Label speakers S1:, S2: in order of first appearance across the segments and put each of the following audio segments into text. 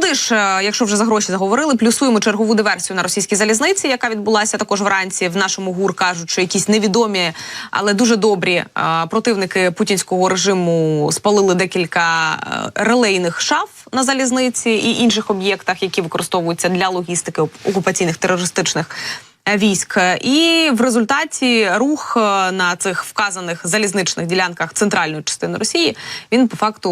S1: туди ж, е, якщо вже за гроші заговорили, плюсуємо чергову диверсію на російській залізниці, яка відбулася також вранці. В нашому гур кажуть, що якісь невідомі, але дуже добрі е, противники путінського режиму спалили декілька е, релейних шаф на залізниці і інших об'єктах, які використовуються для логістики окупаційних терористичних військ. І в результаті рух е, на цих вказаних залізничних ділянках центральної частини Росії він по факту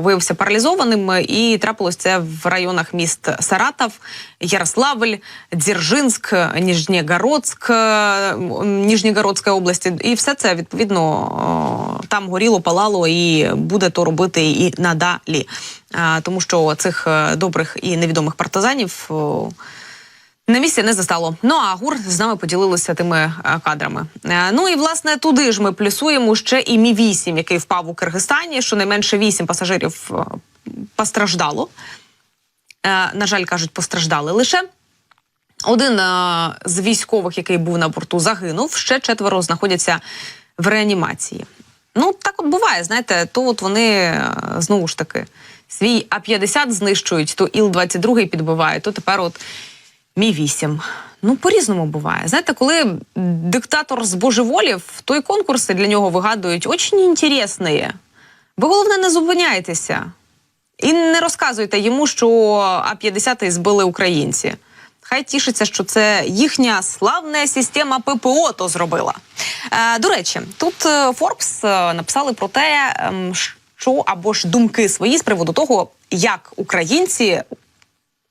S1: виявився паралізованим. І трапилось це в районах міст Саратов, Ярославль, Дзержинськ, Ніжнєгородськ, е, Ніжнєгородська області. І все це відповідно там горіло, палало і буде то робити і надалі. Тому що цих е, добрих і невідомих партизанів. На місці не застало. Ну а гур з нами поділилися тими е, кадрами. Е, ну і власне туди ж ми плюсуємо ще і мі 8 який впав у Киргизстані. Щонайменше 8 пасажирів е, постраждало. На жаль, кажуть, постраждали лише. Один з військових, який був на борту, загинув. Ще четверо знаходяться в реанімації. Ну так от буває, знаєте, то от вони знову ж таки свій А-50 знищують, то Іл-22 підбивають, то тепер от Мі 8 Ну, по-різному буває. Знаєте, коли диктатор збожеволів, то і конкурси для нього вигадують очень інтересні. Ви головне не зупиняйтеся і не розказуйте йому, що А-50 збили українці. Хай тішиться, що це їхня славна система ППО то зробила. Е, до речі, тут е, Forbes е, написали про те, ем, що або ж думки свої з приводу того, як українці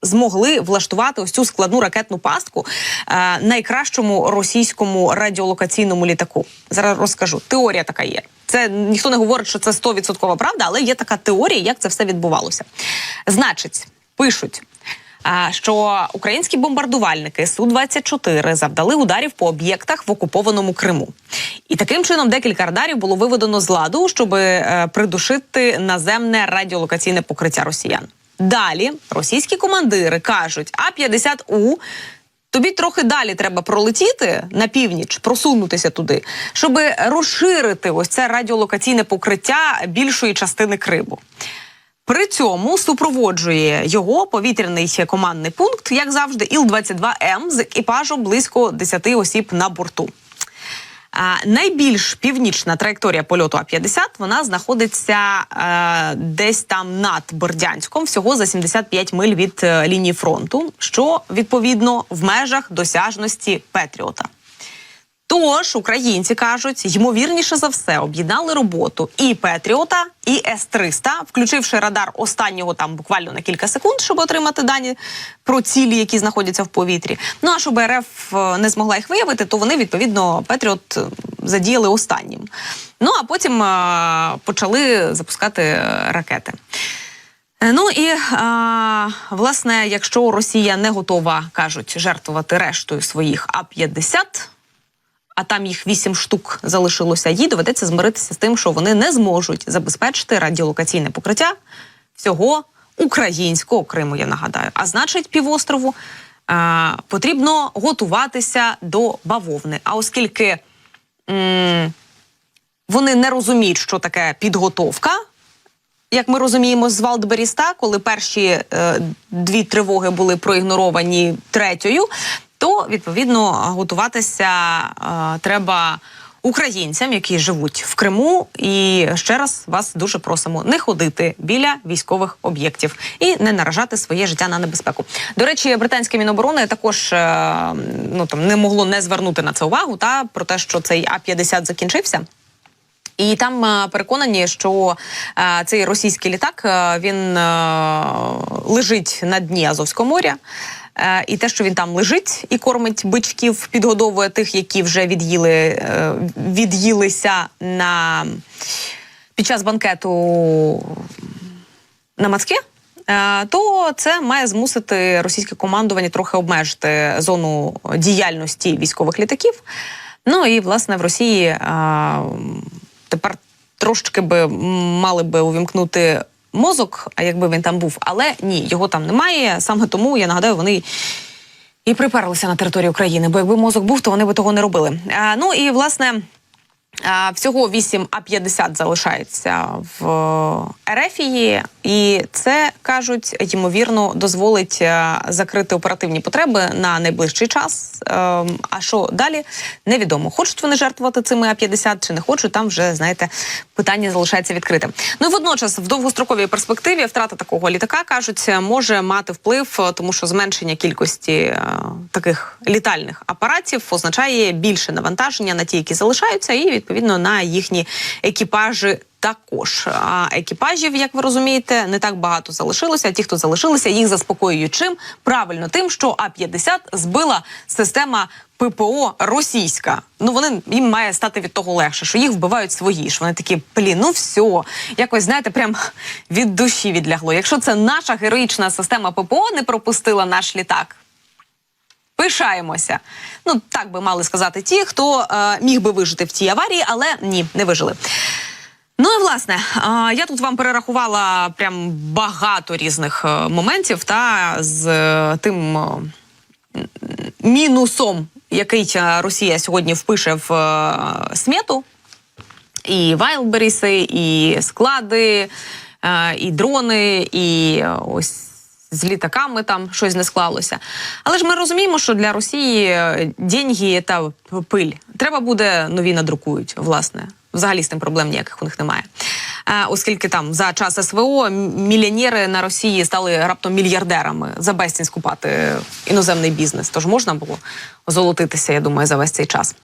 S1: змогли влаштувати ось цю складну ракетну пастку е, найкращому російському радіолокаційному літаку. Зараз розкажу. Теорія така є. Це ніхто не говорить, що це 100% правда, але є така теорія, як це все відбувалося. Значить, пишуть. Що українські бомбардувальники су 24 завдали ударів по об'єктах в окупованому Криму, і таким чином декілька радарів було виведено з ладу, щоб е, придушити наземне радіолокаційне покриття росіян. Далі російські командири кажуть: А 50 у тобі трохи далі треба пролетіти на північ, просунутися туди, щоб розширити ось це радіолокаційне покриття більшої частини Криму. При цьому супроводжує його повітряний командний пункт, як завжди, Іл-22М з екіпажем близько 10 осіб на борту. Найбільш північна траєкторія польоту А-50 вона знаходиться е, десь там над Бердянськом, всього за 75 миль від е, лінії фронту, що відповідно в межах досяжності Петріота. Тож українці кажуть, ймовірніше за все об'єднали роботу і Петріота, і С-300, включивши радар останнього там буквально на кілька секунд, щоб отримати дані про цілі, які знаходяться в повітрі. Ну а щоб РФ е, не змогла їх виявити, то вони відповідно Петріот е, задіяли останнім. Ну а потім е, почали запускати ракети. Ну і а, власне, якщо Росія не готова кажуть жертвувати рештою своїх А-50, а там їх вісім штук залишилося, їй доведеться змиритися з тим, що вони не зможуть забезпечити радіолокаційне покриття всього українського Криму. Я нагадаю. А значить, півострову а, потрібно готуватися до бавовни. А оскільки м, вони не розуміють, що таке підготовка. Як ми розуміємо, з Валдберіста, коли перші е, дві тривоги були проігноровані третьою, то відповідно готуватися е, треба українцям, які живуть в Криму. І ще раз вас дуже просимо не ходити біля військових об'єктів і не наражати своє життя на небезпеку. До речі, британське міноборони також е, ну там не могло не звернути на це увагу та про те, що цей А 50 закінчився. І там е, переконані, що е, цей російський літак він лежить на дні Азовського моря. Е, і те, що він там лежить і кормить бичків, підгодовує тих, які вже від'їли, е, від'їлися на під час банкету на Мацке, е, то це має змусити російське командування трохи обмежити зону діяльності військових літаків. Ну і власне в Росії тепер трошки би мали би увімкнути мозок, якби він там був, але ні, його там немає. Саме тому я нагадаю, вони. І приперлися на територію України, бо якби мозок був, то вони би того не робили. А, ну і власне Всього 8 А-50 залишається в Ерефії, і це кажуть, ймовірно, дозволить е, закрити оперативні потреби на найближчий час. Е, А що далі? Невідомо. Хочуть вони жертвувати цими А-50 чи не хочуть. Там вже знаєте, питання залишається відкритим. Ну і водночас, в довгостроковій перспективі, втрата такого літака кажуть, може мати вплив, е, тому що зменшення кількості е, таких літальних апаратів означає більше навантаження на ті, які залишаються, і відповідно на їхні екіпажі. Також а екіпажів, як ви розумієте, не так багато залишилося. Ті, хто залишилися, їх заспокоюють чим правильно тим, що А 50 збила система ППО російська. Ну вони їм має стати від того легше, що їх вбивають свої. ж Вони такі блін, ну все, якось знаєте, прям від душі відлягло. Якщо це наша героїчна система ППО не пропустила наш літак. Пишаємося. Ну так би мали сказати ті, хто е, міг би вижити в цій аварії, але ні, не вижили. Ну і власне, я тут вам перерахувала прям багато різних е, моментів та з е, тим е, мінусом, який Росія сьогодні впише в смету. І Вайлберіси, і склади, і дрони, і ось. З літаками там щось не склалося. Але ж ми розуміємо, що для Росії е, деньги та пиль. Треба буде нові надрукують, власне. Взагалі з тим проблем ніяких у них немає. Е, оскільки там за час СВО мільйонери на Росії стали раптом мільярдерами за безцінь скупати іноземний бізнес. Тож можна було золотитися, я думаю, за весь цей час.